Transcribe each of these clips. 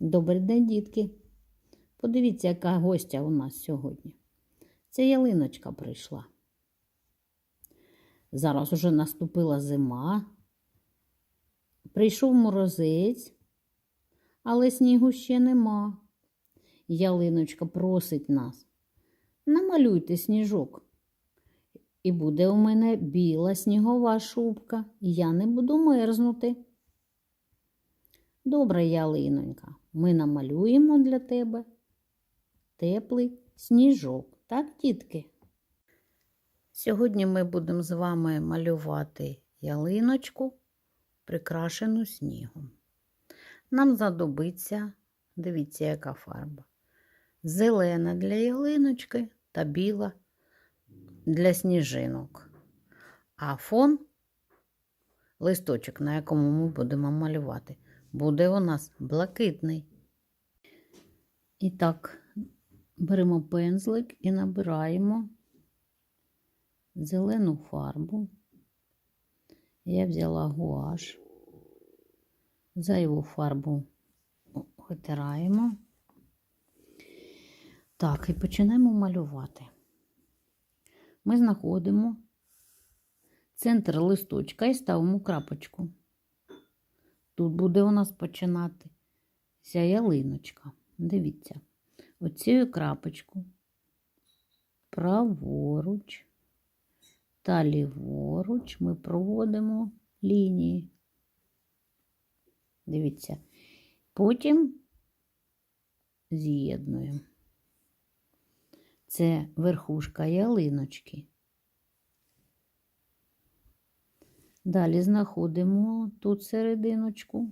Добрий день, дітки. Подивіться, яка гостя у нас сьогодні. Це ялиночка прийшла. Зараз уже наступила зима. Прийшов морозець, але снігу ще нема. Ялиночка просить нас. Намалюйте сніжок. І буде у мене біла снігова шубка, я не буду мерзнути. Добра ялинонька, ми намалюємо для тебе теплий сніжок, так, дітки? Сьогодні ми будемо з вами малювати ялиночку, прикрашену снігом. Нам знадобиться, дивіться, яка фарба. Зелена для ялиночки та біла для сніжинок. А фон листочок, на якому ми будемо малювати, буде у нас блакитний. І так, беремо пензлик і набираємо зелену фарбу. Я взяла гуаш. Зайву фарбу витираємо. Так, і починаємо малювати. Ми знаходимо центр листочка і ставимо крапочку. Тут буде у нас починатися ялиночка. Дивіться, оцю крапочку праворуч та ліворуч ми проводимо лінії. Дивіться, потім з'єднуємо. Це верхушка ялиночки. Далі знаходимо тут серединочку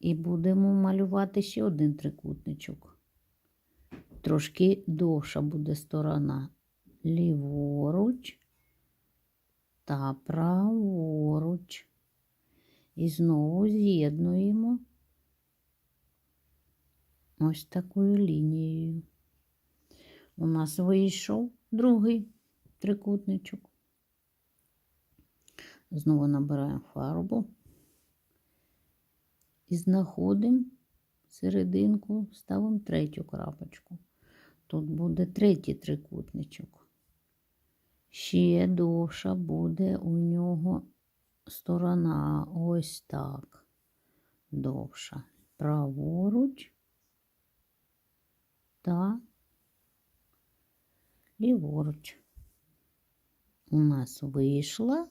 і будемо малювати ще один трикутничок. Трошки довша буде сторона ліворуч та праворуч. І знову з'єднуємо ось такою лінією. У нас вийшов другий трикутничок. Знову набираємо фарбу і знаходимо серединку, ставимо третю крапочку. Тут буде третій трикутничок. Ще довша буде у нього сторона ось так. Довша. Праворуч та ліворуч. У нас вийшла